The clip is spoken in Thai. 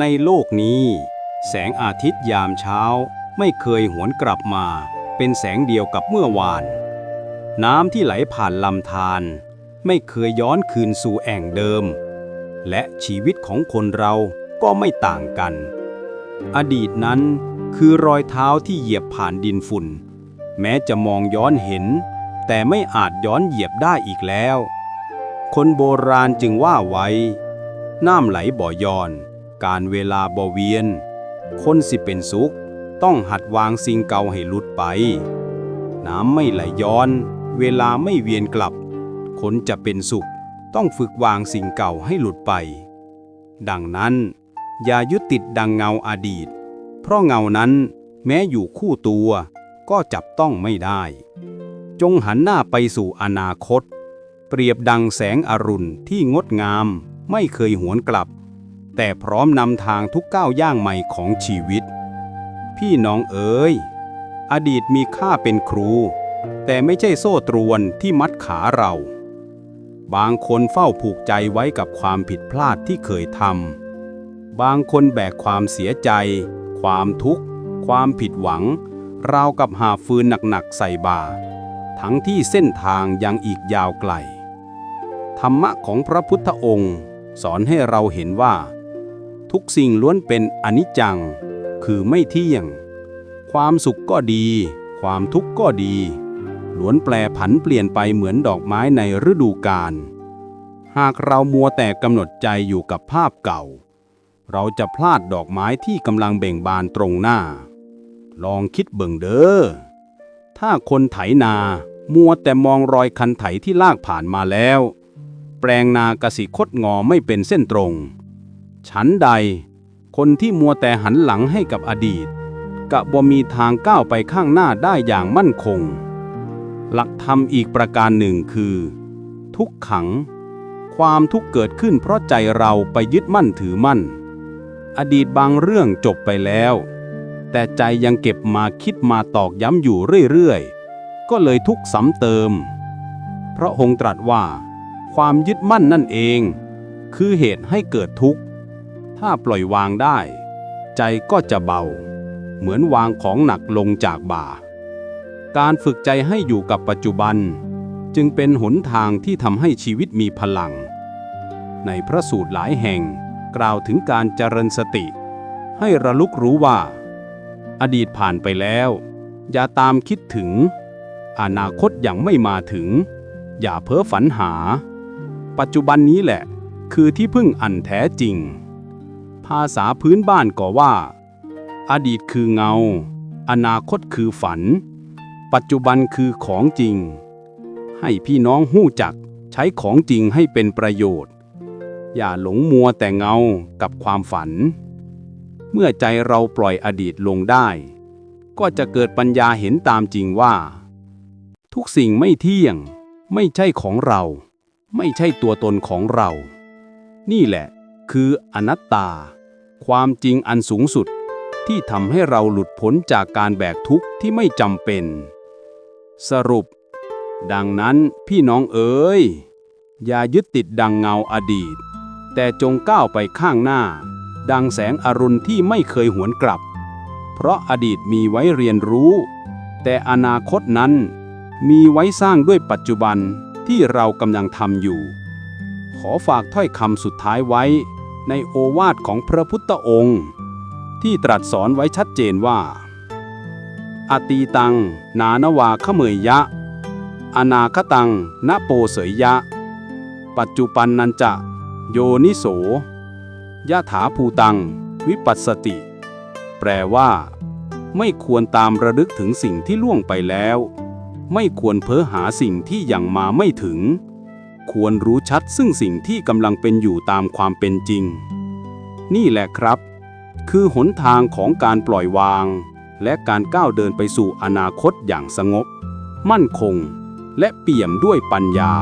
ในโลกนี้ แสงอาทิตย์ยามเช้าไม่เคยหวนกลับมา เป็นแสงเดียวกับเมื่อวาน น้ำที่ไหลผ่านลำธารไม่เคยย้อนคืนสู่แอ่งเดิม และชีวิตของคนเราก็ไม่ต่างกัน อดีตนั้นคือรอยเท้าที่เหยียบผ่านดินฝุ่น แม้จะมองย้อนเห็น แต่ไม่อาจย้อนเหยียบได้อีกแล้ว คนโบราณจึงว่าไว้ น้ำไหลบ่อยอน การเวลาบ่เวียน คนสิเป็นสุข ต้องหัดวางสิ่งเก่าให้หลุดไป น้ำไม่ไหลย้อน เวลาไม่เวียนกลับ คนจะเป็นสุข ต้องฝึกวางสิ่งเก่าให้หลุดไป ดังนั้น อย่ายึดติดดังเงาอาดีต เพราะเงานั้นแม้อยู่คู่ตัว ก็จับต้องไม่ได้ จงหันหน้าไปสู่อนาคต เปรียบดังแสงอรุณที่งดงามไม่เคยหวนกลับ แต่พร้อมนำทางทุกก้าวย่างใหม่ของชีวิต พี่น้องเอ๋ย อดีตมีค่าเป็นครู แต่ไม่ใช่โซ่ตรวนที่มัดขาเรา บางคนเฝ้าผูกใจไว้กับความผิดพลาดที่เคยทำ บางคนแบกความเสียใจ ความทุกข์ ความผิดหวัง ราวกับหาฟืนหนักๆใส่บ่า ทั้งที่เส้นทางยังอีกยาวไกล ธรรมะของพระพุทธองค์สอนให้เราเห็นว่า ทุกสิ่งล้วนเป็นอนิจจัง คือไม่เที่ยง ความสุขก็ดี ความทุกข์ก็ดี ล้วนแปลผันเปลี่ยนไปเหมือนดอกไม้ในฤดูกาล หากเรามัวแต่กำหนดใจอยู่กับภาพเก่า เราจะพลาดดอกไม้ที่กำลังเบ่งบานตรงหน้า ลองคิดเบิ่งเด้อ ถ้าคนไถนามัวแต่มองรอยคันไถที่ลากผ่านมาแล้ว แปลงนากสิคดงอไม่เป็นเส้นตรง ฉันใด คนที่มัวแต่หันหลังให้กับอดีตกะบ่มีทางก้าวไปข้างหน้าได้อย่างมั่นคง หลักธรรมอีกประการหนึ่งคือ ทุกขัง ความทุกข์เกิดขึ้นเพราะใจเราไปยึดมั่นถือมั่น อดีตบางเรื่องจบไปแล้ว แต่ใจยังเก็บมาคิดมาตอกย้ำอยู่เรื่อยๆ ก็เลยทุกข์ซ้ำเติม พระองค์ตรัสว่า ความยึดมั่นนั่นเอง คือเหตุให้เกิดทุกข์ ถ้าปล่อยวางได้ ใจก็จะเบา เหมือนวางของหนักลงจากบ่า การฝึกใจให้อยู่กับปัจจุบัน จึงเป็นหนทางที่ทำให้ชีวิตมีพลัง ในพระสูตรหลายแห่งกล่าวถึงการเจริญสติ ให้ระลึกรู้ว่า อดีตผ่านไปแล้ว อย่าตามคิดถึง อนาคตยังไม่มาถึง อย่าเพ้อฝันหา ปัจจุบันนี้แหละ คือที่พึ่งอันแท้จริง ภาษาพื้นบ้านก็ว่า อดีตคือเงา อนาคตคือฝัน ปัจจุบันคือของจริง ให้พี่น้องหู้จักใช้ของจริงให้เป็นประโยชน์ อย่าหลงมัวแต่เงากับความฝัน เมื่อใจเราปล่อยอดีตลงได้ ก็จะเกิดปัญญาเห็นตามจริงว่า ทุกสิ่งไม่เที่ยง ไม่ใช่ของเรา ไม่ใช่ตัวตนของเรา นี่แหละคืออนัตตา ความจริงอันสูงสุด ที่ทำให้เราหลุดพ้นจากการแบกทุกข์ที่ไม่จำเป็น สรุป ดังนั้นพี่น้องเอ๋ยอย่ายึดติดดังเงาอดีต แต่จงก้าวไปข้างหน้า ดังแสงอรุณที่ไม่เคยหวนกลับ เพราะอดีตมีไว้เรียนรู้ แต่อนาคตนั้น มีไว้สร้างด้วยปัจจุบันที่เรากำลังทำอยู่ ขอฝากถ้อยคำสุดท้ายไว้ ในโอวาทของพระพุทธองค์ ที่ตรัสสอนไว้ชัดเจนว่า อตีตัง นานวาขเมยยะ อนาคตังนโปเสยยะ ปัจจุปันนันจะ โยนิโสยะถาภูตัง วิปัสสติ แปลว่า ไม่ควรตามระลึกถึงสิ่งที่ล่วงไปแล้ว ไม่ควรเพ้อหาสิ่งที่ยังมาไม่ถึง ควรรู้ชัดซึ่งสิ่งที่กำลังเป็นอยู่ตามความเป็นจริง นี่แหละครับ คือหนทางของการปล่อยวาง และการก้าวเดินไปสู่อนาคตอย่างสงบ มั่นคง และเปี่ยมด้วยปัญญา